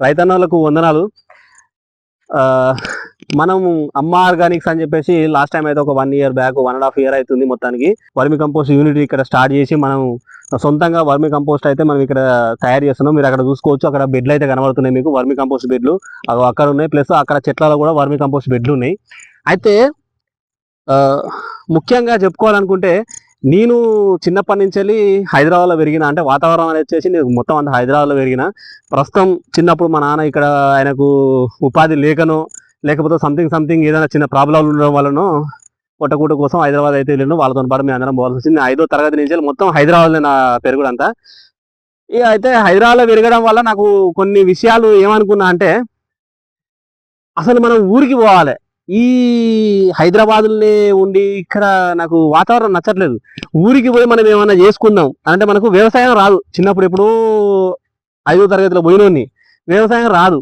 రైతన్నలకు వందనాలు. ఆ, మనం అమ్మ ఆర్గానిక్స్ అని చెప్పేసి లాస్ట్ టైం అయితే ఒక one year back one and half year అవుతుంది మొత్తానికి. వర్మి కంపోస్ట్ యూనిట్ ఇక్కడ స్టార్ట్ చేసి మనం సొంతంగా వర్మి కంపోస్ట్ అయితే మనం ఇక్కడ తయారు చేస్తున్నాం. మీరు అక్కడ చూసుకోవచ్చు అక్కడ బెడ్లు అయితే కనబడుతున్నాయి మీకు వర్మి కంపోస్ట్ బెడ్లు. అక్కడ ఉన్నాయి. ప్లస్ అక్కడ చెట్లలో కూడా వర్మి కంపోస్ట్ బెడ్లు ఉన్నాయి. అయితే ముఖ్యంగా చెప్పుకోవాలనుకుంటే నేను చిన్నప్పటి నుంచి వెళ్ళి హైదరాబాద్లో పెరిగిన అంటే వాతావరణం అనేది వచ్చేసి నేను మొత్తం అంత హైదరాబాద్లో పెరిగిన ప్రస్తుతం చిన్నప్పుడు మా నాన్న ఇక్కడ ఆయనకు ఉపాధి లేకనో లేకపోతే సంథింగ్ సంథింగ్ ఏదైనా చిన్న ప్రాబ్లం ఉండడం వలనో పొట్టకూట కోసం హైదరాబాద్ అయితే వెళ్ళిండు. వాళ్ళతో పాటు మేము అందరం పోవాల్సి వచ్చింది. ఐదో తరగతి నుంచి వెళ్ళి మొత్తం హైదరాబాద్లో నా పెరుగుడంతా ఇక అయితే హైదరాబాద్లో పెరగడం వల్ల నాకు కొన్ని విషయాలు ఏమనుకున్నా అంటే అసలు మనం ఊరికి పోవాలి. ఈ హైదరాబాద్లోనే ఉండి ఇక్కడ నాకు వాతావరణం నచ్చట్లేదు. ఊరికి పోయి మనం ఏమైనా చేసుకుందాం. అంటే మనకు వ్యవసాయం రాదు. చిన్నప్పుడు ఎప్పుడూ ఐదో తరగతిలో పోయినోని వ్యవసాయం రాదు.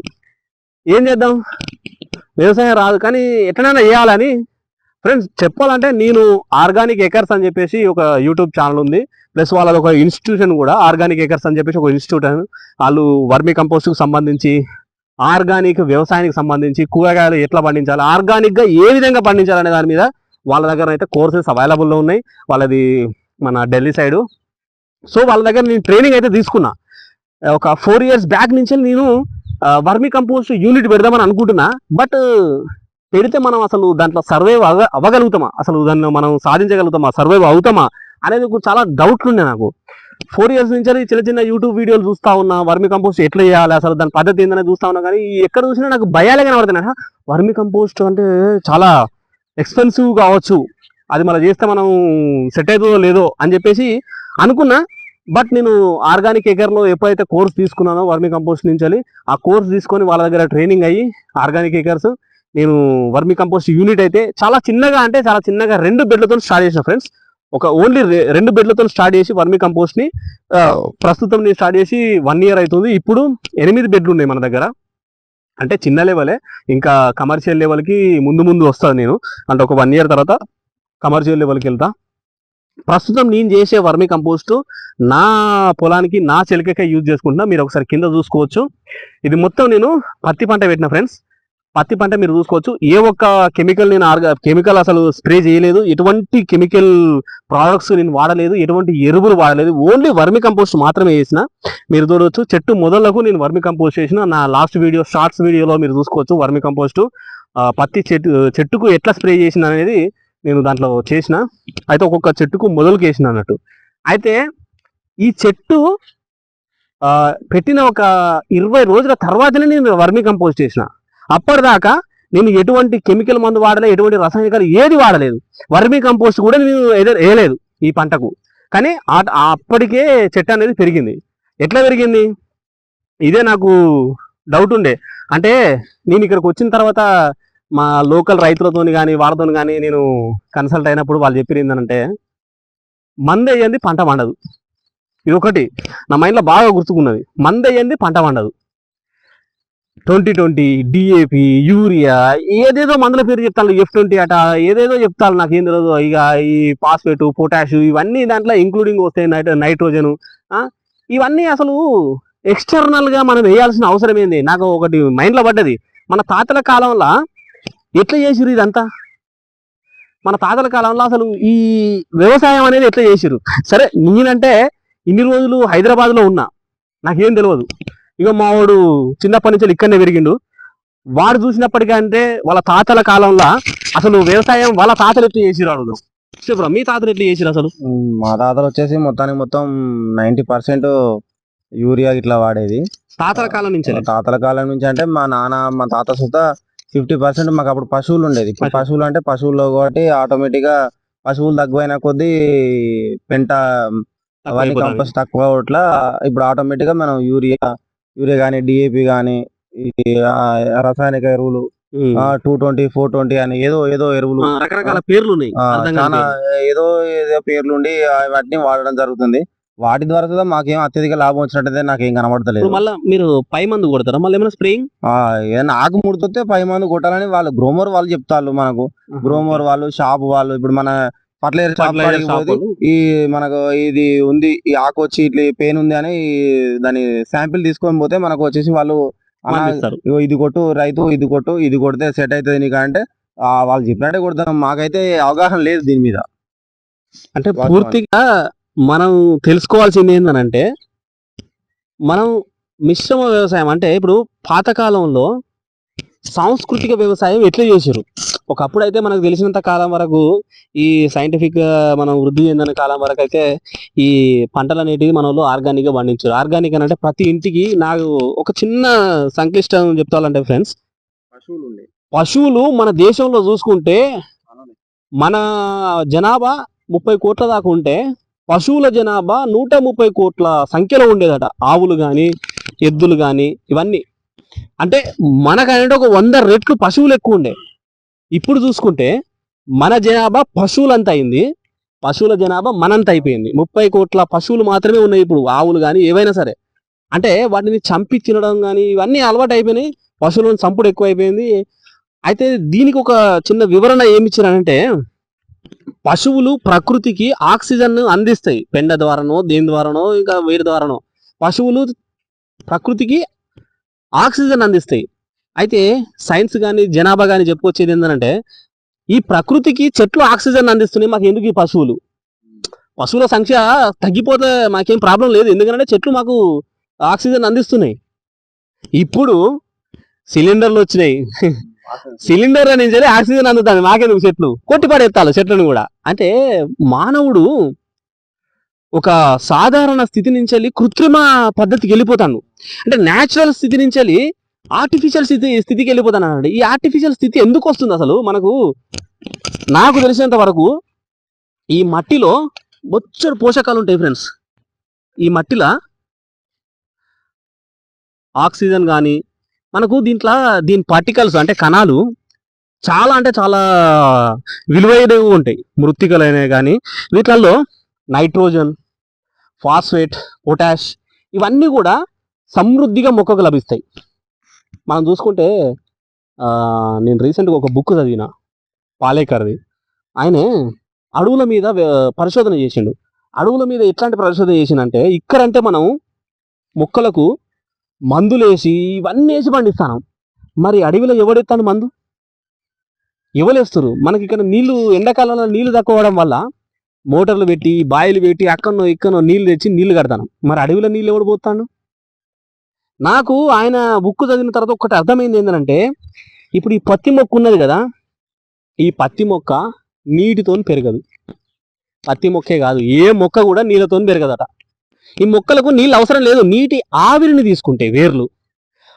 ఏం చేద్దాం? వ్యవసాయం రాదు. కానీ ఎట్లనైనా చేయాలని. ఫ్రెండ్స్ చెప్పాలంటే నేను ఆర్గానిక్ ఎకర్స్ అని చెప్పేసి ఒక యూట్యూబ్ ఛానల్ ఉంది. ప్లస్ వాళ్ళది ఒక ఇన్స్టిట్యూషన్ కూడా ఆర్గానిక్ ఎకర్స్ అని చెప్పేసి ఒక ఇన్స్టిట్యూట్ వాళ్ళు వర్మి కంపోస్ట్కి సంబంధించి ఆర్గానిక్ వ్యవసాయానికి సంబంధించి కూరగాయలు ఎట్లా పండించాలి ఆర్గానిక్గా ఏ విధంగా పండించాలనే దాని మీద వాళ్ళ దగ్గర అయితే కోర్సెస్ అవైలబుల్లో ఉన్నాయి. వాళ్ళది మన ఢిల్లీ సైడు. సో వాళ్ళ దగ్గర నేను ట్రైనింగ్ అయితే తీసుకున్నా. ఒక ఫోర్ ఇయర్స్ బ్యాక్ నుంచి నేను వర్మి కంపోస్ట్ యూనిట్ పెడదామని అనుకుంటున్నా. బట్ పెడితే మనం అసలు దాంట్లో సర్వైవ్ అవ అవ్వగలుగుతామా? అసలు దాన్ని మనం సాధించగలుగుతామా? సర్వైవ్ అవుతామా? అనేది చాలా డౌట్లు ఉన్నాయి నాకు. ఫోర్ ఇయర్స్ నుంచి చిన్న చిన్న యూట్యూబ్ వీడియోలు చూస్తా ఉన్నా వర్మి కంపోస్ట్ ఎట్లా చేయాలి అసలు దాని పద్ధతి ఏందని చూస్తా ఉన్నా కానీ ఎక్కడ చూసినా నాకు భయాలే కనబడుతున్నాయి. వర్మి కంపోస్ట్ అంటే చాలా ఎక్స్పెన్సివ్ కావచ్చు. అది మనం చేస్తే మనం సెట్ అవుతుందో లేదో అని చెప్పేసి అనుకున్నా. బట్ నేను ఆర్గానిక్ ఎకర్లో ఎప్పుడైతే కోర్స్ తీసుకున్నానో వర్మి కంపోస్ట్ నుంచి ఆ కోర్స్ తీసుకొని వాళ్ళ దగ్గర ట్రైనింగ్ అయ్యి ఆర్గానిక్ ఎకర్స్ నేను వర్మి కంపోస్ట్ యూనిట్ అయితే చాలా చిన్నగా అంటే చాలా చిన్నగా రెండు బెడ్లతో స్టార్ట్ చేసిన ఫ్రెండ్స్ ఒక ఓన్లీ రెండు బెడ్లతో స్టార్ట్ చేసి వర్మి కంపోస్ట్ని ప్రస్తుతం నేను స్టార్ట్ చేసి వన్ ఇయర్ అవుతుంది ఇప్పుడు ఎనిమిది బెడ్లు ఉన్నాయి మన దగ్గర. అంటే చిన్న లెవెలే ఇంకా కమర్షియల్ లెవెల్కి ముందు ముందు వస్తాను నేను. అంటే ఒక వన్ ఇయర్ తర్వాత కమర్షియల్ లెవెల్కి వెళ్తా. ప్రస్తుతం నేను చేసే వర్మి కంపోస్ట్ నా పొలానికి నా చెలికకే యూజ్ చేసుకుంటున్నా. మీరు ఒకసారి కింద చూసుకోవచ్చు. ఇది మొత్తం నేను పత్తి పంట పెట్టిన ఫ్రెండ్స్ పత్తి పంట మీరు చూసుకోవచ్చు. ఏ ఒక్క కెమికల్ నేను ఆర్గా కెమికల్ అసలు స్ప్రే చేయలేదు. ఎటువంటి కెమికల్ ప్రోడక్ట్స్ నేను వాడలేదు. ఎటువంటి ఎరువులు వాడలేదు. ఓన్లీ వర్మి కంపోస్ట్ మాత్రమే చేసిన మీరు చూడవచ్చు చెట్టు మొదలకు నేను వర్మి కంపోస్ట్ చేసిన నా లాస్ట్ వీడియో షార్ట్స్ వీడియోలో మీరు చూసుకోవచ్చు వర్మి కంపోస్ట్. పత్తి చెట్టు చెట్టుకు ఎట్లా స్ప్రే చేసిన అనేది నేను దాంట్లో చేసిన. అయితే ఒక్కొక్క చెట్టుకు మొదలుకు వేసిన అన్నట్టు. అయితే ఈ చెట్టు పెట్టిన ఒక ఇరవై రోజుల తర్వాతనే నేను వర్మి కంపోస్ట్ చేసిన. అప్పటిదాకా నేను ఎటువంటి కెమికల్ మందు వాడలేదు ఎటువంటి రసాయనికాలు ఏది వాడలేదు. వర్మీ కంపోస్ట్ కూడా నేను ఏదో- వేయలేదు ఈ పంటకు. కానీ అప్పటికే చెట్టు అనేది పెరిగింది. ఎట్లా పెరిగింది? ఇదే నాకు డౌట్ ఉండే. అంటే నేను ఇక్కడికి వచ్చిన తర్వాత మా లోకల్ రైతులతోని కానీ వాళ్ళతో కానీ నేను కన్సల్ట్ అయినప్పుడు వాళ్ళు చెప్పిన ఏంటంటే మంద వేయండి పంట పండదు. ఇది ఒకటి నా మైండ్లో బాగా గుర్తుకున్నది. మంద వేయండి పంట పండదు. ట్వంటీ ట్వంటీ డిఏపి యూరియా ఏదేదో మందుల పేరు చెప్తాను ఎఫ్ ట్వంటీ అట. ఏదేదో చెప్తాను నాకు ఏం తెలియదు ఇక ఈ పాస్పేట్ పొటాషు ఇవన్నీ దాంట్లో ఇంక్లూడింగ్ వస్తాయి నైట్ నైట్రోజను. ఇవన్నీ అసలు ఎక్స్టర్నల్గా మనం వేయాల్సిన అవసరం ఏంది? నాకు ఒకటి మైండ్లో పడ్డది. మన తాతల కాలంలో ఎట్లా చేసిరు ఇదంతా? మన తాతల కాలంలో అసలు ఈ వ్యవసాయం అనేది ఎట్లా చేసిరు సరే నేనంటే ఇన్ని రోజులు హైదరాబాద్లో ఉన్నా. నాకేం తెలియదు ఇక మావాడు చిన్నప్పటి నుంచి ఇక్కడనే పెరిగిండు. వాడు చూసినప్పటికంటే వాళ్ళ తాతల కాలంలో అసలు వ్యవసాయం వాళ్ళ తాతలు ఎట్లా చేసిరు అడుగుదాం చెప్పురా మీ తాతలు ఎట్లా చేసిరు అసలు? మా తాతలు వచ్చేసి మొత్తానికి మొత్తం నైన్టీ పర్సెంట్ యూరియా ఇట్లా వాడేది. తాతల కాలం నుంచి తాతల కాలం నుంచి అంటే మా నాన్న మా తాత సుత ఫిఫ్టీ పర్సెంట్ మాకు అప్పుడు పశువులు ఉండేది. ఇప్పుడు పశువులు. అంటే పశువుల్లో కాబట్టి ఆటోమేటిక్గా పశువులు తక్కువైన కొద్దీ పెంట అవన్నీ కంపోస్ట్ తక్కువ ఇట్లా ఇప్పుడు ఆటోమేటిక్గా మనం యూరియా యూరియా కానీ డిఏపి కానీ రసాయనిక ఎరువులు టూ ట్వంటీ ఫోర్ ట్వంటీ అని ఏదో ఏదో ఎరువులు. రకరకాల పేర్లు ఉన్నాయి చాలా ఏదో ఏదో పేర్లుండి వాటిని వాడడం జరుగుతుంది. వాటి ద్వారా కూడా మాకేం అత్యధిక లాభం వచ్చినట్టయితే నాకేం కనబడతలేదు. మళ్ళీ మీరు పై మందు కొడతారా? మళ్ళీ ఏమైనా స్ప్రేయింగ్? ఏదైనా ఆకు ముడితే పై మందు కొట్టాలని వాళ్ళు గ్రోమర్ వాళ్ళు చెప్తారు మనకు. గ్రోమర్ వాళ్ళు షాప్ వాళ్ళు ఇప్పుడు మన ఫర్టిలైజర్ షాప్ ఈ మనకు ఇది ఉంది ఈ ఆకు వచ్చి ఇట్లా పెయిన్ ఉంది అని దాని శాంపిల్ తీసుకొని పోతే మనకు వచ్చేసి వాళ్ళు ఇగో ఇది కొట్టు రైతు ఇది కొట్టు ఇది కొడితే సెట్ అవుతుంది నీకు అంటే ఆ, వాళ్ళు చెప్పినట్టే కొడతాం మాకైతే అవగాహన లేదు దీని మీద. అంటే వాస్తవానికి. పూర్తిగా మనం తెలుసుకోవాల్సింది ఏంటంటే మనం మిశ్రమ వ్యవసాయం అంటే ఇప్పుడు పాతకాలంలో సాంస్కృతిక వ్యవసాయం ఎట్లా చేశారు ఒకప్పుడు అయితే మనకు తెలిసినంత కాలం వరకు ఈ సైంటిఫిక్ మనం వృద్ధి చెందిన కాలం వరకు అయితే ఈ పంటలు అనేటివి మన వాళ్ళు ఆర్గానిక్గా పండించారు. ఆర్గానిక్ అని అంటే ప్రతి ఇంటికి నాకు ఒక చిన్న సంక్లిష్టం చెప్తాలంటే ఫ్రెండ్స్ పశువులు పశువులు మన దేశంలో చూసుకుంటే మన జనాభా ముప్పై కోట్ల దాకా ఉంటే పశువుల జనాభా నూట ముప్పై కోట్ల సంఖ్యలో ఉండేదట. ఆవులు కానీ ఎద్దులు కానీ ఇవన్నీ. అంటే మనకనేది ఒక వంద రెట్లు పశువులు ఎక్కువ ఉండే. ఇప్పుడు చూసుకుంటే మన జనాభా పశువులంత అయింది. పశువుల జనాభా మనంత అయిపోయింది. ముప్పై కోట్ల పశువులు మాత్రమే ఉన్నాయి ఇప్పుడు ఆవులు కానీ ఏవైనా సరే. అంటే వాటిని చంపి తినడం కానీ ఇవన్నీ అలవాటు అయిపోయినాయి. పశువులను చంపుడు ఎక్కువ అయిపోయింది అయితే దీనికి ఒక చిన్న వివరణ ఏమి ఇచ్చారంటే పశువులు ప్రకృతికి ఆక్సిజన్ అందిస్తాయి. పెండ ద్వారానో దేని ద్వారానో ఇంకా వేరు ద్వారానో. పశువులు ప్రకృతికి ఆక్సిజన్ అందిస్తాయి. అయితే సైన్స్ కానీ జనాభా కానీ చెప్పుకొచ్చేది ఏంటంటే ఈ ప్రకృతికి చెట్లు ఆక్సిజన్ అందిస్తున్నాయి మాకు ఎందుకు ఈ పశువులు? పశువుల సంఖ్య తగ్గిపోతే మాకేం ప్రాబ్లం లేదు. ఎందుకంటే చెట్లు మాకు ఆక్సిజన్ అందిస్తున్నాయి. ఇప్పుడు సిలిండర్లు వచ్చినాయి. సిలిండర్ నుంచి ఆక్సిజన్ అందుతుంది. మాకెందుకు చెట్లు? కొట్టి పడేస్తాలు చెట్లను కూడా. అంటే మానవుడు ఒక సాధారణ స్థితి నుంచి వెళ్ళి కృత్రిమ పద్ధతికి వెళ్ళిపోతాను. అంటే న్యాచురల్ స్థితి నుంచి వెళ్ళి ఆర్టిఫిషియల్ స్థితి స్థితికి వెళ్ళిపోతాను అన్నాడు. ఈ ఆర్టిఫిషియల్ స్థితి ఎందుకు వస్తుంది అసలు? మనకు నాకు తెలిసినంత వరకు ఈ మట్టిలో బొచ్చడు పోషకాలు ఉంటాయి ఫ్రెండ్స్ ఈ మట్టిలో ఆక్సిజన్ కానీ మనకు దీంట్లో దీని పార్టికల్స్ అంటే కణాలు చాలా అంటే చాలా విలువైనవి ఉంటాయి. మృత్తికలైనవి కానీ వీటిల్లో నైట్రోజన్ ఫాస్ఫేట్ పొటాష్ ఇవన్నీ కూడా సమృద్ధిగా మొక్కకు లభిస్తాయి. మనం చూసుకుంటే నేను రీసెంట్గా ఒక బుక్ చదివిన పాలేకర్ది. ఆయనే అడవుల మీద పరిశోధన చేసిండు. అడవుల మీద ఎట్లాంటి పరిశోధన చేసిందంటే ఇక్కడంటే మనం మొక్కలకు మందులు వేసి ఇవన్నీ వేసి పండిస్తాను. మరి అడవిలో ఎవడెత్తాను మందు? ఎవలేస్తారు మనకి ఇక్కడ నీళ్ళు ఎండాకాలంలో నీళ్ళు తక్కువ అవడం వల్ల మోటార్లు పెట్టి బాయిలు పెట్టి అక్కడనో ఇక్కడనో నీళ్ళు తెచ్చి నీళ్ళు కడతాను. మరి అడవిలో నీళ్ళు ఎవడు పోతాడు? నాకు ఆయన బుక్ చదివిన తర్వాత ఒకటి అర్థమైంది ఏంటంటే ఇప్పుడు ఈ పత్తి మొక్క ఉన్నది కదా ఈ పత్తి మొక్క నీటితో పెరగదు. పత్తి మొక్కే కాదు ఏ మొక్క కూడా నీళ్ళతో పెరగదట. ఈ మొక్కలకు నీళ్ళు అవసరం లేదు నీటి ఆవిరిని తీసుకుంటే వేర్లు.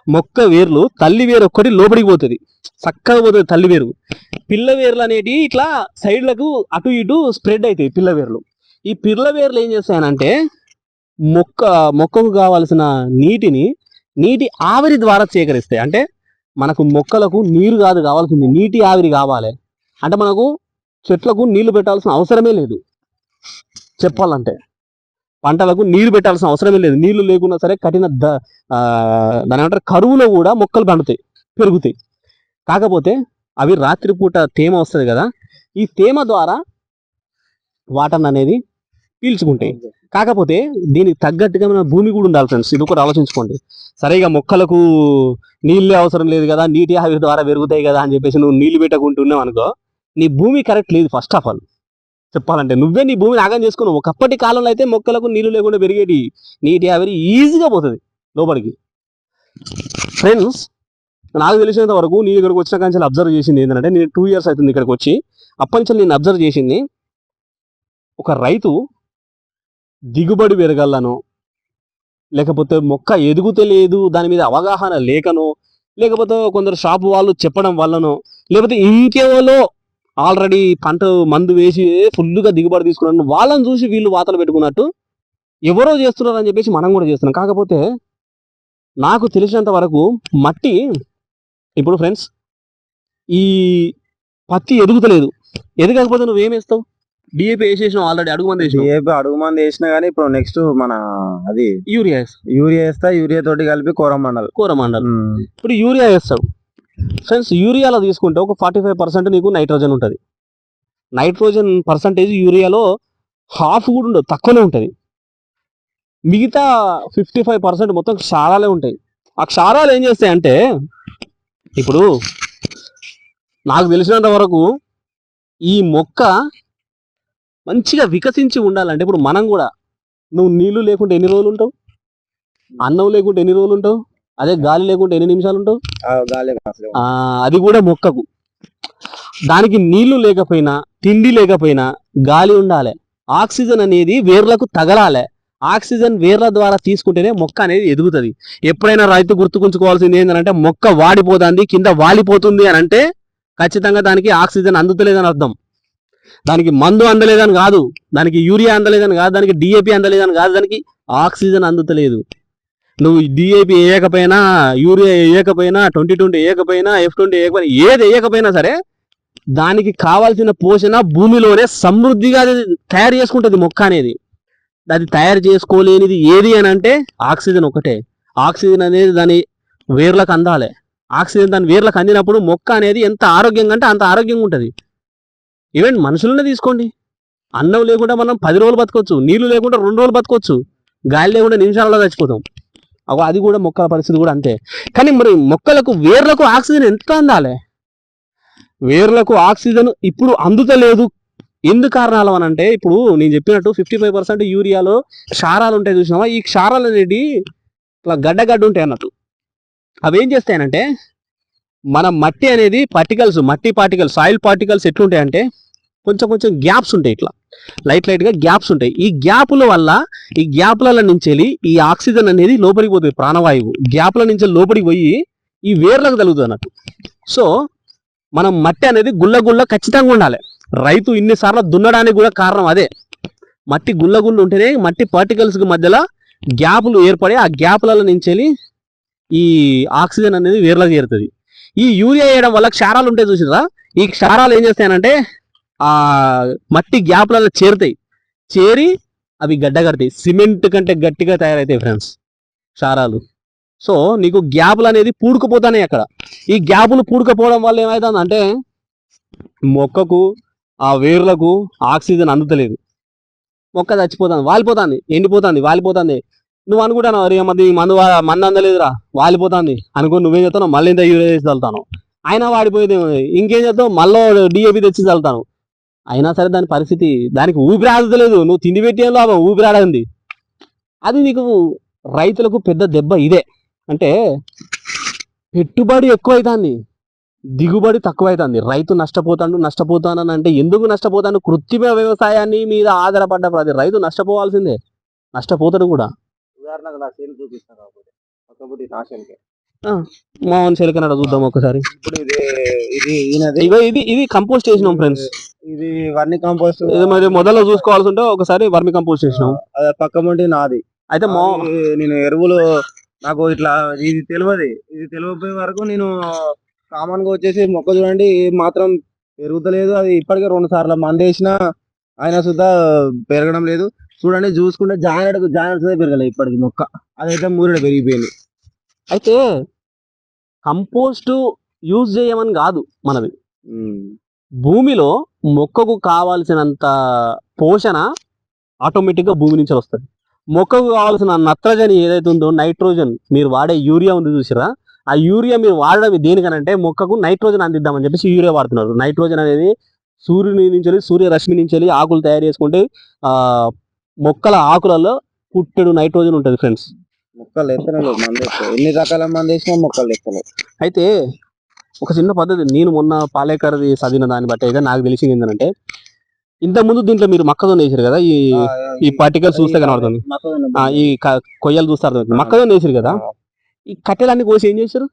మొక్క వేర్లు తల్లి వేరు ఒక్కటి లోపలికి పోతుంది. చక్కగా పోతుంది తల్లి వేరు. పిల్ల వేర్లు అనేటివి ఇట్లా సైడ్లకు అటు ఇటు స్ప్రెడ్ అవుతాయి పిల్ల వేర్లు. ఈ పిల్ల వేర్లు ఏం చేస్తాయనంటే మొక్క మొక్కకు కావాల్సిన నీటిని నీటి ఆవిరి ద్వారా సేకరిస్తాయి. అంటే మనకు మొక్కలకు నీరు కాదు కావాల్సింది నీటి ఆవిరి కావాలి. అంటే మనకు చెట్లకు నీళ్ళు పెట్టాల్సిన అవసరమే లేదు. చెప్పాలంటే. పంటలకు నీరు పెట్టాల్సిన అవసరమే లేదు. నీళ్ళు లేకున్నా సరే కఠిన దాని ఏమంటారు? కరువులో కూడా మొక్కలు పండుతాయి పెరుగుతాయి. కాకపోతే అవి రాత్రిపూట తేమ వస్తుంది కదా ఈ తేమ ద్వారా వాటర్ అనేది పీల్చుకుంటాయి. కాకపోతే దీనికి తగ్గట్టుగా మన భూమి కూడా ఉండాలి ఫ్రెండ్స్. ఇది కూడా ఆలోచించుకోండి. సరిగా మొక్కలకు నీళ్ళే అవసరం లేదు కదా నీటి ఆవిరి ద్వారా పెరుగుతాయి కదా అని చెప్పేసి నువ్వు నీళ్ళు పెట్టకుంటున్నావు అనుకో నీ భూమి కరెక్ట్ లేదు ఫస్ట్ ఆఫ్ ఆల్. చెప్పాలంటే నువ్వే నీ భూమిని ఆగం చేసుకున్నావు. ఒకప్పటి కాలంలో అయితే మొక్కలకు నీళ్ళు లేకుండా పెరిగేటి నీటి ఆవిరి ఈజీగా పోతుంది లోపలికి. ఫ్రెండ్స్ నాకు తెలిసినంత వరకు నీ ఇక్కడికి వచ్చిన కానీ అబ్జర్వ్ చేసింది ఏంటంటే నేను టూ ఇయర్స్ అవుతుంది ఇక్కడికి వచ్చి. అప్పటి నుంచి నేను అబ్జర్వ్ చేసింది ఒక రైతు దిగుబడి పెరగలను లేకపోతే మొక్క ఎదుగుతలేదు దాని మీద అవగాహన లేకనో లేకపోతే కొందరు షాప్ వాళ్ళు చెప్పడం వల్లనో లేకపోతే ఇంకేవలో ఆల్రెడీ పంట మందు వేసి ఫుల్గా దిగుబడి తీసుకున్నాను. వాళ్ళని చూసి వీళ్ళు వాతలు పెట్టుకున్నట్టు ఎవరో చేస్తున్నారు అని చెప్పేసి మనం కూడా చేస్తున్నాం. కాకపోతే నాకు తెలిసినంత వరకు మట్టి ఇప్పుడు ఫ్రెండ్స్ ఈ పత్తి ఎదుగుతలేదు. ఎదగకపోతే నువ్వేం వేస్తావు డిఏపి వేసేసినావు ఆల్రెడీ అడుగు మంది డిఏపి అడుగు మంది వేసినా గానీ ఇప్పుడు నెక్స్ట్ మన అది యూరియా యూరియా వేస్తా యూరియా తోటి కలిపి కూర మండలు. కూర మండలం. ఇప్పుడు యూరియా వేస్తావు. ఫ్రెండ్స్ యూరియాలో తీసుకుంటే ఒక ఫార్టీ ఫైవ్ పర్సెంట్ నీకు నైట్రోజన్ ఉంటుంది. నైట్రోజన్ పర్సంటేజ్ యూరియాలో హాఫ్ కూడా ఉండదు తక్కువనే ఉంటుంది. మిగతా ఫిఫ్టీ ఫైవ్ పర్సెంట్ మొత్తం క్షారాలే ఉంటాయి. ఆ క్షారాలు ఏం చేస్తాయంటే ఇప్పుడు నాకు తెలిసినంత వరకు ఈ మొక్క మంచిగా వికసించి ఉండాలంటే ఇప్పుడు మనం కూడా నువ్వు నీళ్ళు లేకుంటే ఎన్ని రోజులు ఉంటావు? అన్నం లేకుంటే ఎన్ని రోజులు ఉంటావు? అదే గాలి లేకుంటే ఎన్ని నిమిషాలు ఉంటావు? అది కూడా మొక్కకు. దానికి నీళ్ళు లేకపోయినా తిండి లేకపోయినా గాలి ఉండాలి. ఆక్సిజన్ అనేది వేర్లకు తగలాలి. ఆక్సిజన్ వేర్ల ద్వారా తీసుకుంటేనే మొక్క అనేది ఎదుగుతుంది. ఎప్పుడైనా రైతు గుర్తుకుంచుకోవాల్సింది ఏంటంటే మొక్క వాడిపోతుంది కింద వాలిపోతుంది అని అంటే ఖచ్చితంగా దానికి ఆక్సిజన్ అందుతలేదని అర్థం. దానికి మందు అందలేదని కాదు దానికి యూరియా అందలేదని కాదు దానికి డిఏపి అందలేదని కాదు దానికి ఆక్సిజన్ అందుతలేదు. నువ్వు డిఏపి వేయకపోయినా యూరియా వేయకపోయినా ట్వంటీ ట్వంటీ వేయకపోయినా ఎఫ్ ట్వంటీ వేయకపోయినా ఏది వేయకపోయినా సరే దానికి కావాల్సిన పోషణ భూమిలోనే సమృద్ధిగా తయారు చేసుకుంటుంది మొక్క అనేది. అది తయారు చేసుకోలేనిది ఏది అని అంటే ఆక్సిజన్ ఒకటే. ఆక్సిజన్ అనేది దాని వేర్లకు అందాలి. ఆక్సిజన్ దాని వేర్లకు అందినప్పుడు మొక్క అనేది ఎంత ఆరోగ్యంగా అంటే అంత ఆరోగ్యంగా ఉంటుంది. ఈవెన్ మనుషులనే తీసుకోండి. అన్నం లేకుండా మనం పది రోజులు బతకొచ్చు నీళ్ళు లేకుండా రెండు రోజులు బతకొచ్చు గాలి లేకుండా నిమిషాలలో చచ్చిపోతాం. అది కూడా మొక్కల పరిస్థితి కూడా అంతే. కానీ మరి మొక్కలకు వేర్లకు ఆక్సిజన్ ఎంత అందాలి? వేర్లకు ఆక్సిజన్ ఇప్పుడు అందుతలేదు. ఎందు కారణాలు అని అంటే ఇప్పుడు నేను చెప్పినట్టు ఫిఫ్టీ ఫైవ్ పర్సెంట్ యూరియాలో క్షారాలు ఉంటాయి చూసినావా? ఈ క్షారాలు అనేది ఇట్లా గడ్డగడ్డ ఉంటాయి అన్నట్టు. అవి ఏం చేస్తాయనంటే మన మట్టి అనేది పార్టికల్స్ మట్టి పార్టికల్స్ సాయిల్ పార్టికల్స్ ఎట్లుంటాయంటే కొంచెం కొంచెం గ్యాప్స్ ఉంటాయి ఇట్లా. లైట్ లైట్గా గ్యాప్స్ ఉంటాయి. ఈ గ్యాపుల వల్ల ఈ గ్యాప్ల నుంచి వెళ్ళి ఈ ఆక్సిజన్ అనేది లోపలికి పోతుంది ప్రాణవాయువు. గ్యాప్ల నుంచి లోపలికి పోయి ఈ వేర్లకు తగులుతుంది అన్నట్టు. సో మనం మట్టి అనేది గుల్ల గుల్ల ఖచ్చితంగా ఉండాలి. రైతు ఇన్నిసార్లు దున్నడానికి కూడా కారణం అదే. మట్టి గుల్ల గుల్ల ఉంటేనే మట్టి పార్టికల్స్కి మధ్యలో గ్యాపులు ఏర్పడి ఆ గ్యాపుల నుంచి వెళ్ళి ఈ ఆక్సిజన్ అనేది వేర్లకు చేరుతుంది. ఈ యూరియా వేయడం వల్ల క్షారాలు ఉంటాయి చూసిరా ఈ క్షారాలు ఏం చేస్తాయనంటే ఆ మట్టి గ్యాప్లలో చేరుతాయి. చేరి అవి గడ్డ కడతాయి. సిమెంట్ కంటే గట్టిగా తయారవుతాయి ఫ్రెండ్స్ క్షారాలు. సో నీకు గ్యాపులు అనేది పూడుకుపోతానే అక్కడ. ఈ గ్యాపులు పూడుకపోవడం వల్ల ఏమవుతుంది అంటే మొక్కకు ఆ వేర్లకు ఆక్సిజన్ అందుతలేదు. మొక్క చచ్చిపోతుంది వాలిపోతుంది ఎండిపోతుంది వాలిపోతుంది. నువ్వు అనుకుంటాను అరే మంది మందు మందు అందలేదురా వాలిపోతుంది. అనుకో నువ్వేం చెప్తావు మళ్ళీ ఇంత యూరియా చేసి చల్లుతాను. అయినా వాడిపోయేది ఇంకేం చేస్తావు? మళ్ళీ డిఏపి తెచ్చి చల్లుతాను. అయినా సరే దాని పరిస్థితి దానికి ఊపిరి ఆడతలేదు నువ్వు తిండి పెట్టే లాభం? ఊపిరి ఆడంది అది నీకు రైతులకు పెద్ద దెబ్బ ఇదే. అంటే పెట్టుబడి ఎక్కువైతుంది. దిగుబడి తక్కువైతుంది. రైతు నష్టపోతాడు నష్టపోతానని అంటే ఎందుకు నష్టపోతాడు? కృత్రిమ వ్యవసాయాన్ని మీద ఆధారపడ్డ ప్రతి రైతు నష్టపోవాల్సిందే. నష్టపోతాడు కూడా. ఉదాహరణకు నా చూపిస్తాను కాకపోతే. మోహన్ చూద్దాం ఒకసారి. ఇప్పుడు ఇది ఇది ఇగో ఇది ఇది కంపోస్ట్ చేసినాం ఫ్రెండ్స్. ఇది వర్ని కంపోస్ట్. ఇది మరి మొదల్లో చూసుకోవాల్సి ఉంటే ఒకసారి వర్మి కంపోస్ట్ చేసినాం. అది పక్క మొంటి నాది. అయితే మో నేను ఎరువులు నాకు ఇట్లా ఇది తెలియదు. ఇది తెలియపోయే వరకు నేను కామన్గా వచ్చేసి మొక్క చూడండి మాత్రం పెరుగుతలేదు. అది ఇప్పటికే రెండు సార్లు మంది వేసిన అయినా సుద్ధా పెరగడం లేదు. చూడండి చూసుకుంటే జానడు సుద్ధా పెరగలేదు ఇప్పటికి మొక్క. అదైతే మూరెడు పెరిగిపోయింది. అయితే కంపోస్ట్ యూజ్ చేయమని కాదు మనది భూమిలో మొక్కకు కావాల్సినంత పోషణ ఆటోమేటిక్గా భూమి నుంచి వస్తుంది. మొక్కకు కావాల్సిన నత్రజని ఏదైతే ఉందో నైట్రోజన్ మీరు వాడే యూరియా ఉంది చూసిరా ఆ యూరియా మీరు వాడడం దేనికనంటే మొక్కకు నైట్రోజన్ అందిద్దామని చెప్పేసి యూరియా వాడుతున్నారు. నైట్రోజన్ అనేది సూర్యుని నుంచి వెళ్ళి, సూర్యరశ్మి నుంచి వెళ్ళి ఆకులు తయారు చేసుకుంటే ఆ మొక్కల ఆకులలో పుట్టెడు నైట్రోజన్ ఉంటుంది ఫ్రెండ్స్. మొక్కలు ఎత్తనలేదు మంది ఎత్తలేదు. ఎన్ని రకాల మంది వేసినా మొక్కలు ఎత్తలేదు అయితే ఒక చిన్న పద్ధతి. నేను మొన్న పాలేకర్ది చదివిన దాన్ని బట్టి అయితే నాకు తెలిసింది ఏంటంటే ఇంతకుముందు దీంట్లో మీరు మొక్కజొన్న వేసారు కదా ఈ ఈ పార్టికల్స్ చూస్తే కనబడుతుంది. ఈ కొయ్యలు చూస్తే అర్థమవుతుంది. మొక్కజొన్న వేసారు కదా ఈ కట్టెలన్నీ కోసి ఏం చేశారు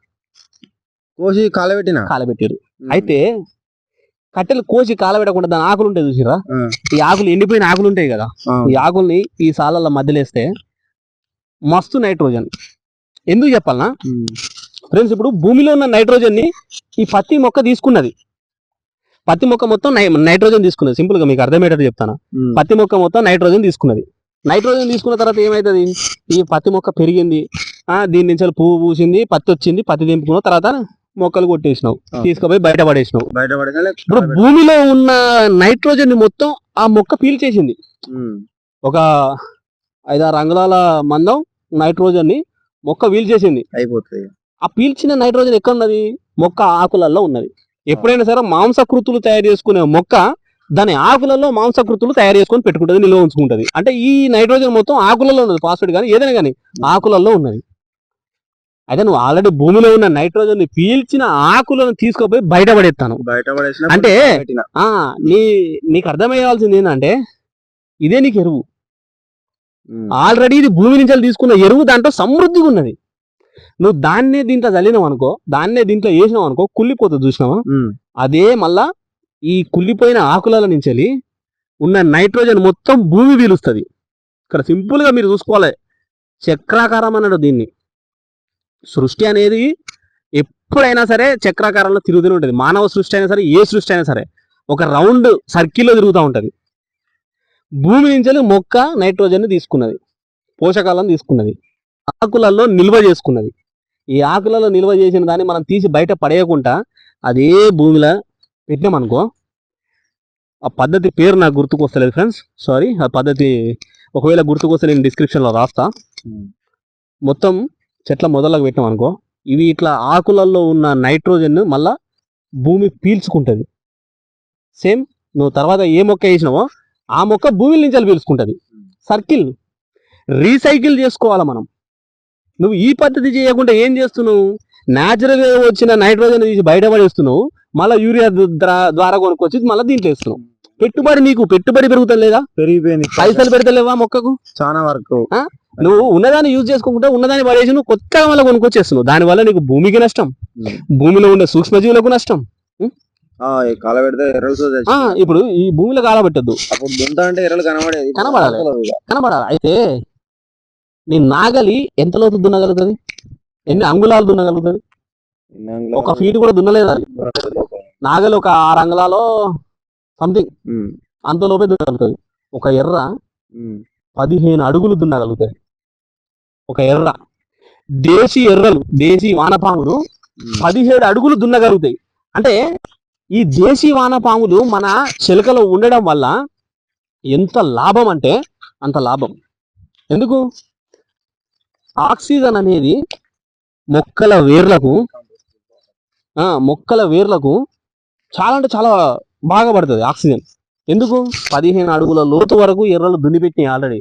కోసి కాలబెట్టిన? కాలబెట్టారు అయితే కట్టెలు కోసి కాలబెట్టకుండా దాని ఆకులు ఉంటాయి చూసిరా. ఈ ఆకులు ఎండిపోయిన ఆకులు ఉంటాయి కదా. ఈ ఆకుల్ని ఈ సాలల్లో మధ్యలేస్తే మస్తు నైట్రోజన్. ఎందుకు చెప్పాలనా. ఫ్రెండ్స్ ఇప్పుడు భూమిలో ఉన్న నైట్రోజన్ని ఈ పత్తి మొక్క తీసుకున్నది. పత్తి మొక్క మొత్తం నైట్రోజన్ తీసుకున్నది. సింపుల్గా మీకు అర్థమయ్యేటట్టు చెప్తాను. పత్తి మొక్క మొత్తం నైట్రోజన్ తీసుకున్నది. నైట్రోజన్ తీసుకున్న తర్వాత ఏమైతుంది? ఈ పత్తి మొక్క పెరిగింది. ఆ దీని నుంచి పువ్వు పూసింది పత్తి వచ్చింది పత్తి దింపుకున్న తర్వాత మొక్కలు కొట్టేసినావు. తీసుకుపోయి బయట పడేసినావు ఇప్పుడు భూమిలో ఉన్న నైట్రోజన్ని మొత్తం ఆ మొక్క పీల్చేసింది. ఒక ఐదారు అంగుళాల మందం నైట్రోజన్ని మొక్క పీల్చేసింది అయిపోతుంది ఆ పీల్చిన నైట్రోజన్ ఎక్కడ ఉన్నది మొక్క ఆకులలో ఉన్నది. ఎప్పుడైనా సరే మాంసకృతులు తయారు చేసుకునే మొక్క దాని ఆకులలో మాంసకృతులు తయారు చేసుకొని పెట్టుకుంటుంది నిల్వ ఉంచుకుంటది. అంటే ఈ నైట్రోజన్ మొత్తం ఆకులలో ఉన్నది ఫాస్ఫేట్ కానీ ఏదైనా కానీ ఆకులలో ఉన్నది. అయితే నువ్వు ఆల్రెడీ భూమిలో ఉన్న నైట్రోజన్ని పీల్చిన ఆకులను తీసుకుపోయి బయటపడేస్తాను అంటే నీ నీకు అర్థమయ్యాల్సింది ఏంటంటే ఇదే నీకు ఎరువు. ఆల్రెడీ ఇది భూమి నుంచి తీసుకున్న ఎరువు దాంట్లో సమృద్ధిగా ఉన్నది నువ్వు దాన్నే దీంట్లో చల్లినావు అనుకో దాన్నే దీంట్లో వేసినావు అనుకో కుళ్ళిపోతుంది చూసినావా. అదే మళ్ళా ఈ కుళ్ళిపోయిన ఆకుల నుంచి ఉన్న నైట్రోజన్ మొత్తం భూమి పీలుస్తుంది. ఇక్కడ simple గా మీరు చూసుకోవాలి. చక్రాకారం అన్నాడు దీన్ని. సృష్టి అనేది ఎప్పుడైనా సరే చక్రాకారంలో తిరుగుతూనే ఉంటుంది. మానవ సృష్టి అయినా సరే ఏ సృష్టి అయినా సరే ఒక రౌండ్ సర్కిల్లో తిరుగుతూ ఉంటుంది. భూమి నుంచి మొక్క నైట్రోజన్ తీసుకున్నది. పోషకాలను తీసుకున్నది. ఆకులలో నిల్వ చేసుకున్నది. ఈ ఆకులలో నిల్వ చేసిన దాన్ని మనం తీసి బయట పడేయకుండా అదే భూమిలో పెట్టినామనుకో ఆ పద్ధతి పేరు నాకు గుర్తుకొస్తలేదు ఫ్రెండ్స్ సారీ ఆ పద్ధతి ఒకవేళ గుర్తుకొస్తే నేను డిస్క్రిప్షన్లో రాస్తా. మొత్తం చెట్ల మొదలకు పెట్టినాం అనుకో ఇవి ఇట్లా ఆకులలో ఉన్న నైట్రోజన్ మళ్ళా భూమి పీల్చుకుంటుంది. సేమ్ నువ్వు తర్వాత ఏ మొక్క వేసినావో ఆ మొక్క భూమి నుంచి పీల్చుకుంటుంది. సర్కిల్ రీసైకిల్ చేసుకోవాలి మనం. నువ్వు ఈ పద్ధతి చేయకుండా ఏం చేస్తున్నావు? న్యాచురల్గా వచ్చిన నైట్రోజన్ తీసి బయటపడేస్తున్నావు మళ్ళీ యూరియా ద్వారా కొనుక్కొచ్చి మళ్ళీ దీంట్లో వేస్తున్నావు. పెట్టుబడి నీకు పెట్టుబడి పెరుగుతుంది లేదా? పెరిగిపోయింది. పైసలు పెడతలేవా మొక్కకు? చాలా వరకు. నువ్వు ఉన్నదాన్ని యూజ్ చేసుకోకుండా ఉన్నదాన్ని పడేసి నువ్వు కొత్తగా మళ్ళీ కొనుక్కొచ్చేస్తున్నావు దానివల్ల నీకు భూమికి నష్టం. భూమిలో ఉండే సూక్ష్మజీవులకు నష్టం. ఇప్పుడు ఈ భూమిలో కాలబెట్టద్దు అప్పుడు దుంత అంటే ఎర్రలు కనబడేది. ఇప్పుడు కనబడాలి. కనబడాలి. అయితే నీ నాగలి ఎంత లోతు దున్నగలుగుతుంది? ఎన్ని అంగుళాలు దున్నగలుగుతుంది? ఒక ఫీట్ కూడా దున్నలేదు? అది నాగలి ఒక ఆరు అంగుళాలో సంథింగ్. అంత లోపే దున్నగలుగుతుంది. ఒక ఎర్ర. పదిహేను అడుగులు దున్నగలుగుతాయి. ఒక ఎర్ర. దేశీ ఎర్రలు దేశీ వానపాములు. పదిహేడు అడుగులు దున్నగలుగుతాయి. అంటే ఈ దేశీ వానపాములు మన చిలకలో ఉండడం వల్ల ఎంత లాభం అంటే అంత లాభం. ఎందుకు? ఆక్సిజన్ అనేది మొక్కల వేర్లకు ఆ, మొక్కల వేర్లకు చాలా అంటే చాలా బాగా పడుతుంది ఆక్సిజన్. ఎందుకు? పదిహేను అడుగుల లోతు వరకు ఎర్రలు దున్నిపెట్టినాయి ఆల్రెడీ.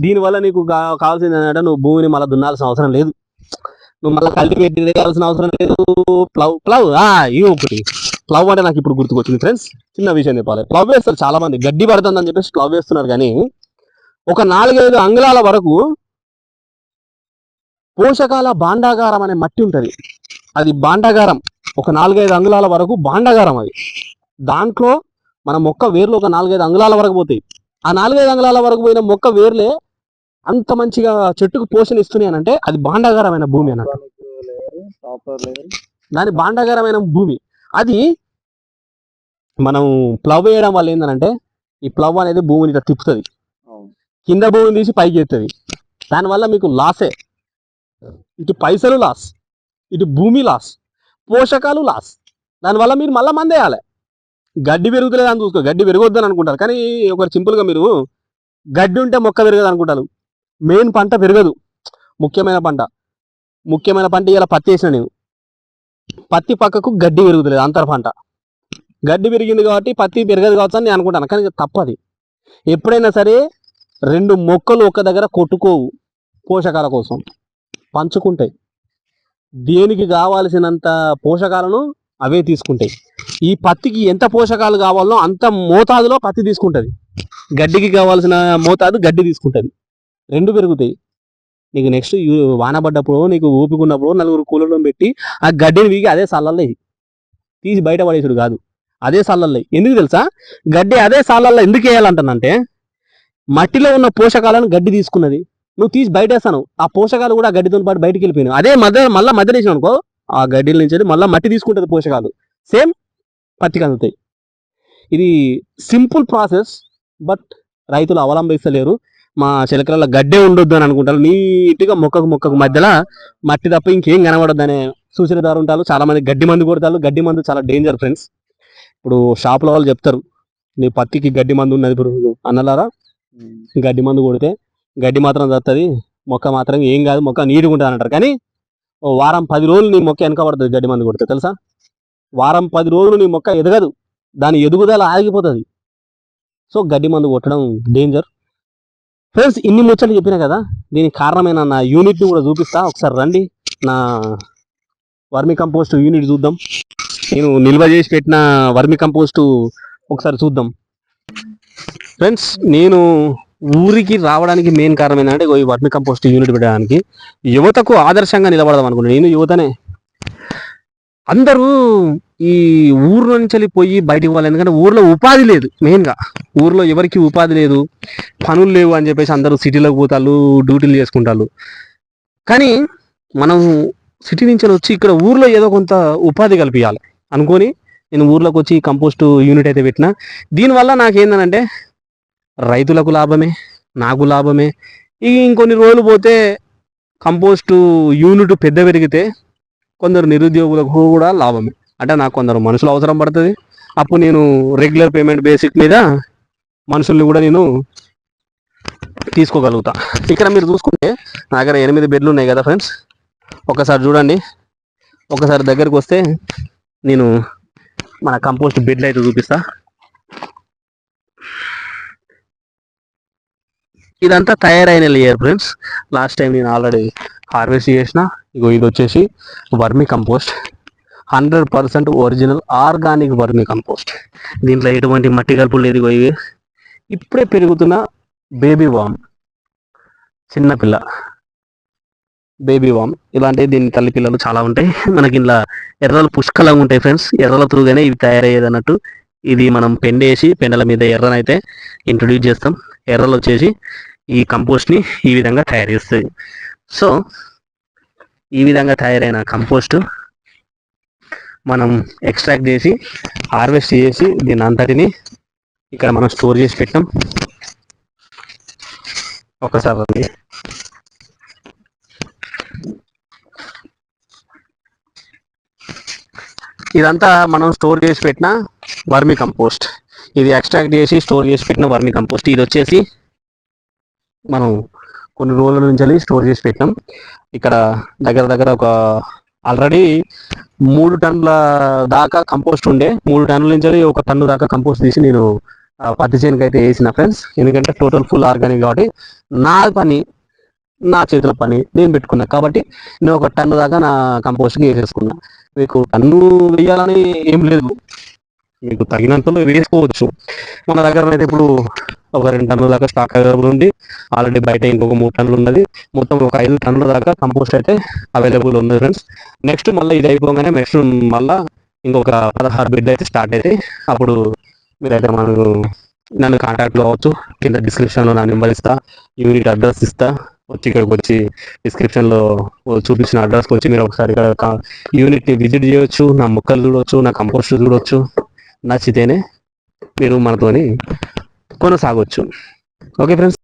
దీనివల్ల నీకు కావాల్సింది ఏంటంటే నువ్వు భూమిని మళ్ళీ దున్నాల్సిన అవసరం లేదు. నువ్వు మళ్ళీ కల్టివేట్ చేయాల్సిన అవసరం లేదు. ప్లవ్ ప్లవ్ ఆ ఇవి ఒకటి. ప్లవ్ అంటే నాకు ఇప్పుడు గుర్తుకొచ్చింది ఫ్రెండ్స్. చిన్న విషయం చెప్పాలి. ప్లవ్ వేస్తారు చాలా మంది గడ్డి పడుతుందని చెప్పేసి ప్లవ్ వేస్తున్నారు కానీ ఒక నాలుగైదు అంగుళాల వరకు పోషకాల భాండాగారం అనే మట్టి ఉంటది. అది భాండాగారం ఒక నాలుగైదు అంగుళాల వరకు భాండాగారం అది. దాంట్లో మన మొక్క వేర్లు ఒక నాలుగైదు అంగుళాల వరకు పోతాయి. ఆ నాలుగైదు అంగుళాల వరకు పోయిన మొక్క వేర్లే అంత మంచిగా చెట్టుకు పోషణ ఇస్తున్నాయి అంటే అది భాండాగారమైన భూమి అన్నట్టు. దాని భాండాగారమైన భూమి. అది మనం ప్లవ్ వేయడం వల్ల ఏంటంటే ఈ ప్లవ్ అనేది భూమిని ఇట్లా తిప్పుతుంది. కింద భూమిని తీసి పైకి ఎత్తుంది. దానివల్ల మీకు లాసే. ఇటు పైసలు లాస్ ఇటు భూమి లాస్ పోషకాలు లాస్. దానివల్ల మీరు మళ్ళీ మందేయాలి గడ్డి పెరుగుతలేదు అని చూసుకో గడ్డి పెరగొద్దని అనుకుంటారు. కానీ ఒకరు సింపుల్గా మీరు గడ్డి ఉంటే మొక్క పెరగదు అనుకుంటారు. మెయిన్ పంట పెరగదు. ముఖ్యమైన పంట. ముఖ్యమైన పంట ఇలా పత్తి వేసిన నేను. పత్తి పక్కకు గడ్డి పెరుగుతలేదు అంతర పంట. గడ్డి పెరిగింది కాబట్టి పత్తి పెరగదు కావచ్చు అని నేను అనుకుంటాను. కానీ తప్పది. ఎప్పుడైనా సరే రెండు మొక్కలు ఒక దగ్గర కొట్టుకోవు పోషకాల కోసం. పంచుకుంటాయి. దేనికి కావాల్సినంత పోషకాలను అవే తీసుకుంటాయి. ఈ పత్తికి ఎంత పోషకాలు కావాలో అంత మోతాదులో పత్తి తీసుకుంటది. గడ్డికి కావాల్సిన మోతాదు గడ్డి తీసుకుంటది. రెండు పెరుగుతాయి. నీకు నెక్స్ట్ వాన పడ్డప్పుడు నీకు ఊపిక ఉన్నప్పుడు నలుగురు కూలలో పెట్టి ఆ గడ్డిని వీగి అదే సల్లల్లో తీసి బయట పడేసుడు కాదు. అదే సల్లల్లో ఎందుకు తెలుసా? గడ్డి అదే సాలల్లో ఎందుకు వేయాలంటానంటే మట్టిలో ఉన్న పోషకాలను గడ్డి తీసుకున్నది. నువ్వు తీసి బయట వేస్తాను ఆ పోషకాలు కూడా ఆ గడ్డితో పాటు బయటికి వెళ్ళిపోయినావు. అదే మధ్య మళ్ళీ మధ్య వేసాను అనుకో ఆ గడ్డిల నుంచి మళ్ళీ మట్టి తీసుకుంటుంది పోషకాలు. సేమ్ పత్తికి అందుతాయి ఇది సింపుల్ ప్రాసెస్ బట్ రైతులు అవలంబిస్తలేరు. మా చిలకల గడ్డే ఉండొద్దు అని అనుకుంటారు. నీట్గా మొక్కకు మొక్కకు మధ్యలో మట్టి తప్ప ఇంకేం కనబడద్దు అనే సూచనదారు ఉంటారు. చాలా మంది గడ్డి మందు కొడతారు. గడ్డి మందు చాలా డేంజర్ ఫ్రెండ్స్ ఇప్పుడు షాపుల వాళ్ళు చెప్తారు నీ పత్తికి గడ్డి మందు ఉన్నది అన్నలారా. గడ్డి మందు కొడితే గడ్డి మాత్రం చస్తుంది మొక్క మాత్రం ఏం కాదు మొక్క నీట్గా ఉంటుంది అంటారు. కానీ ఓ వారం పది రోజులు నీ మొక్క వెనక పడుతుంది గడ్డి మందు కొడితే తెలుసా? వారం పది రోజులు నీ మొక్క ఎదగదు దాని ఎదుగుదల ఆగిపోతుంది. సో గడ్డి మందు కొట్టడం డేంజర్ ఫ్రెండ్స్ ఇన్ని ముచ్చట్లు చెప్పినా కదా దీనికి కారణమైన నా యూనిట్ని కూడా చూపిస్తా. ఒకసారి రండి నా వర్మి కంపోస్ట్ యూనిట్ చూద్దాం. నేను నిల్వ చేసి పెట్టిన వర్మి కంపోస్టు ఒకసారి చూద్దాం. ఫ్రెండ్స్ నేను ఊరికి రావడానికి మెయిన్ కారణం ఏంటంటే ఈ వర్మి కంపోస్ట్ యూనిట్ పెట్టడానికి యువతకు ఆదర్శంగా నిలబడదాం అనుకున్నాను. నేను యువతనే. అందరూ ఈ ఊరు నుంచి వెళ్ళి పోయి బయటికి పోవాలి. ఎందుకంటే ఊర్లో ఉపాధి లేదు మెయిన్గా ఊర్లో ఎవరికి ఉపాధి లేదు. పనులు లేవు అని చెప్పేసి అందరూ సిటీలోకి పోతారు డ్యూటీలు చేసుకుంటారు కానీ మనం సిటీ నుంచి వచ్చి ఇక్కడ ఊర్లో ఏదో కొంత ఉపాధి కల్పించాలి అనుకొని నేను ఊర్లోకి వచ్చి కంపోస్ట్ యూనిట్ అయితే పెట్టిన. దీనివల్ల ఏంటంటే రైతులకు లాభమే నాకు లాభమే. ఇక ఇంకొన్ని రోజులు పోతే కంపోస్ట్ యూనిట్ పెద్ద పెరిగితే కొందరు నిరుద్యోగులకు కూడా లాభమే. అంటే నాకు కొందరు మనుషులు అవసరం పడుతుంది. అప్పుడు నేను రెగ్యులర్ పేమెంట్ బేసిక్ మీద మనుషుల్ని కూడా నేను తీసుకోగలుగుతా. ఇక్కడ మీరు చూసుకుంటే నా దగ్గర ఎనిమిది బెడ్లు ఉన్నాయి కదా ఫ్రెండ్స్. ఒకసారి చూడండి. ఒకసారి దగ్గరికి వస్తే నేను మన కంపోస్ట్ బెడ్లు అయితే చూపిస్తా. ఇదంతా తయారైన లేయర్ ఫ్రెండ్స్ లాస్ట్ టైం నేను ఆల్రెడీ హార్వెస్ట్ చేసిన ఇగో ఇది వచ్చేసి vermicompost. Hundred percent original organic vermicompost. దీంట్లో ఎటువంటి మట్టి కలుపులు లేదు ఇవి. ఇప్పుడే పెరుగుతున్న బేబీ వామ్ చిన్నపిల్ల బేబీ వామ్ ఇలాంటి దీని తల్లి పిల్లలు చాలా ఉంటాయి. మనకి ఇలా ఎర్రలు పుష్కలంగా ఉంటాయి ఫ్రెండ్స్ ఎర్రల త్రూగానే ఇవి తయారయ్యేది అన్నట్టు ఇది మనం పెండేసి పెండల మీద ఎర్రనైతే ఇంట్రొడ్యూస్ చేస్తాం. ఎర్రలు వచ్చేసి ఈ కంపోస్ట్ని ఈ విధంగా తయారు చేస్తుంది. సో ఈ విధంగా తయారైన కంపోస్ట్ మనం ఎక్స్ట్రాక్ట్ చేసి హార్వెస్ట్ చేసి దీని అంతటిని ఇక్కడ మనం స్టోర్ చేసి పెట్టాం ఒకసారి ఇదంతా మనం స్టోర్ చేసి పెట్టిన వర్మి కంపోస్ట్ ఇది ఎక్స్ట్రాక్ట్ చేసి స్టోర్ చేసి పెట్టిన వర్మి కంపోస్ట్ ఇది వచ్చేసి మనం కొన్ని రోజుల నుంచి స్టోర్ చేసి పెట్టినాం ఇక్కడ దగ్గర దగ్గర ఒక ఆల్రెడీ మూడు టన్నుల దాకా కంపోస్ట్ ఉండే. మూడు టన్నుల నుంచి ఒక టన్ను దాకా కంపోస్ట్ తీసి నేను పత్తి చేనుకి అయితే వేసిన ఫ్రెండ్స్. ఎందుకంటే టోటల్ ఫుల్ ఆర్గానిక్ కాబట్టి నా పని నా చేతుల పని నేను పెట్టుకున్నా. కాబట్టి నేను ఒక టన్ను దాకా నా కంపోస్ట్కి వేసేసుకున్నా. మీకు టన్ను వేయాలని ఏం లేదు. మీకు తగినంతలో వేసుకోవచ్చు. మన దగ్గర అయితే ఇప్పుడు ఒక రెండు టన్నుల దాకా స్టాక్ అవైలబుల్ ఉంది. ఆల్రెడీ బయట ఇంకొక మూడు టన్నులు ఉన్నది. మొత్తం ఒక ఐదు టన్నుల దాకా కంపోస్ట్ అయితే అవైలబుల్ ఉంది ఫ్రెండ్స్ నెక్స్ట్ మళ్ళీ ఇది అయిపోగానే నెక్స్ట్ మళ్ళీ ఇంకొక పదహారు బిడ్డ అయితే స్టార్ట్ అయితే అప్పుడు మీరైతే మనకు నన్ను కాంటాక్ట్ కావచ్చు కింద డిస్క్రిప్షన్లో నా నెంబర్ ఇస్తా. యూనిట్ అడ్రస్ ఇస్తా. వచ్చి ఇక్కడికి వచ్చి డిస్క్రిప్షన్లో చూపించిన అడ్రస్కి వచ్చి మీరు ఒకసారి ఇక్కడ యూనిట్ని విజిట్ చేయొచ్చు. నా మొక్కలు చూడొచ్చు. నా కంపోస్ట్ చూడొచ్చు. నచ్చితేనే మీరు మనతోని కొనసాగొచ్చు. Okay friends